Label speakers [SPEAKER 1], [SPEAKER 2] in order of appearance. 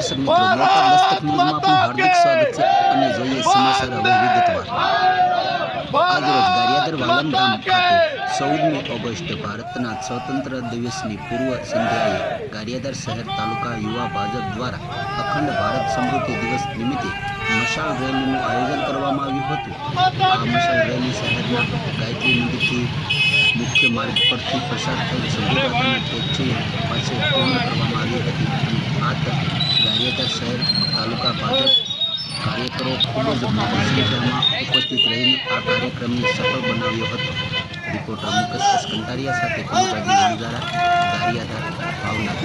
[SPEAKER 1] દર્શક મિત્રો મોટા દસ્તક ન્યૂઝમાં આપનું હાર્દિક સ્વાગત છે અને જોઈએ સમાચાર હવે વિગતવાર. આજરોજ ગારિયાદર વાલમ ગામ ખાતે ચૌદમી ઓગસ્ટ ભારતના સ્વતંત્ર દિવસની પૂર્વ સંધ્યાએ ગારિયાદર શહેર તાલુકા યુવા ભાજપ દ્વારા અખંડ ભારત સમૃદ્ધિ દિવસ નિમિત્તે મશાલ રેલીનું આયોજન કરવામાં આવ્યું હતું. આ મશાલ રેલી શહેરના ગાયત્રી મંદિરથી મુખ્ય માર્ગ પરથી પસાર થઈ સંગીતા ટેક્સી પાસે પૂર્ણ કરવામાં આવી હતી અને આ તક શહેર તાલુકા ભાજપ કાર્યકરો ખૂબ જ મોટી સંખ્યામાં ઉપસ્થિત રહીને આ કાર્યક્રમને સફળ બનાવ્યો હતો. રિપોર્ટર મુકેશ કંટારિયા સાથે કનુભાઈ વણઝારા ગારિયાધાર ભાવનગર.